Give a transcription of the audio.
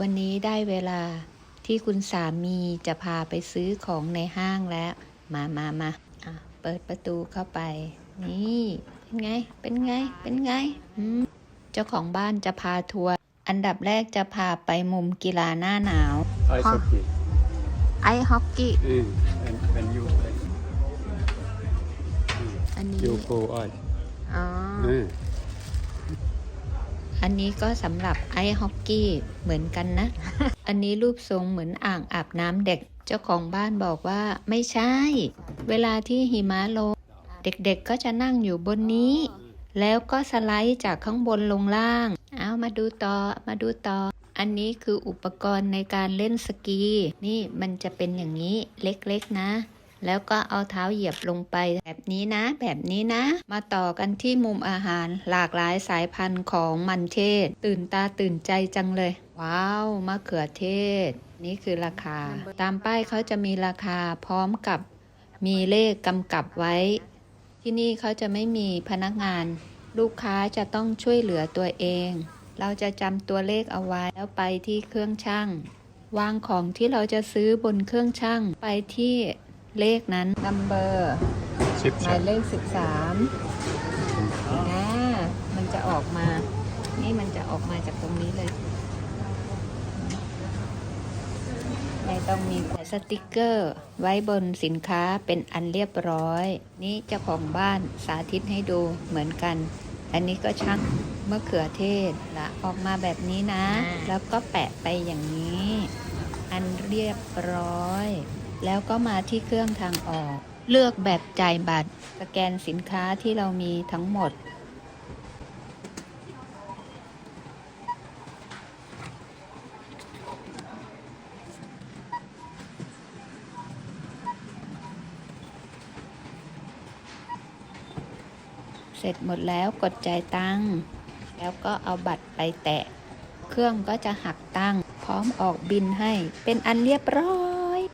วันนี้ได้เวลาที่คุณสามีจะพาไปซื้อของในห้างแล้ว มามามาอะเปิดประตูเข้าไป นี่ เป็นไง เป็นไง เป็นไงอืมเจ้าของบ้านจะพาทัวร์ อันดับแรกจะพาไปมุมกีฬาหน้าหนาว Ice hockey. ไอฮอกกี้ Mm. And when you play, อันนี้ you go ice. อ๋อ Mm. อันนี้ก็สำหรับไอซ์ฮอกกี้เหมือนกันนะ อันนี้รูปทรงเหมือนอ่างอาบน้ำเด็ก เจ้าของบ้านบอกว่าไม่ใช่ เวลาที่หิมะลง เด็กๆก็จะนั่งอยู่บนนี้ แล้วก็สไลด์จากข้างบนลงล่าง เอามาดูต่อ มาดูต่อ อันนี้คืออุปกรณ์ในการเล่นสกี นี่มันจะเป็นอย่างนี้เล็กๆนะ แล้วก็เอาเท้าเหยียบลงไปแบบนี้นะ แบบนี้นะ มาต่อกันที่มุมอาหารหลากหลายสายพันธุ์ของมันเทศ ตื่นตาตื่นใจจังเลย ว้าวมะเขือเทศ นี่คือราคา ตามป้ายเขาจะมีราคาพร้อมกับมีเลขกำกับไว้ ที่นี่เขาจะไม่มีพนักงาน ลูกค้าจะต้องช่วยเหลือตัวเอง เราจะจำตัวเลขเอาไว้แล้วไปที่เครื่องช่างวางของที่เราจะซื้อบนเครื่องช่างไปที่ เลขนั้น number หมายเล Chip ขสิบสามนะมันจะออกมา นี่มันจะออกมาจากตรงนี้เลย ไม่ต้องมีแต่สติกเกอร์ไว้บนสินค้าเป็นอันเรียบร้อย นี่เจ้าของบ้านสาธิตให้ดูเหมือนกัน อันนี้ก็ช่างมะเขือเทศละออกมาแบบนี้นะ แล้วก็แปะไปอย่างนี้ อันเรียบร้อย แล้วก็มาที่เครื่องทางออก เลือกแบบจ่ายบัตร สแกนสินค้าที่เรามีทั้งหมด เสร็จหมดแล้วกดจ่ายตังค์แล้วก็เอาบัตรไปแตะ เครื่องก็จะหักตังค์พร้อมออกบินให้เป็นอันเรียบร้อย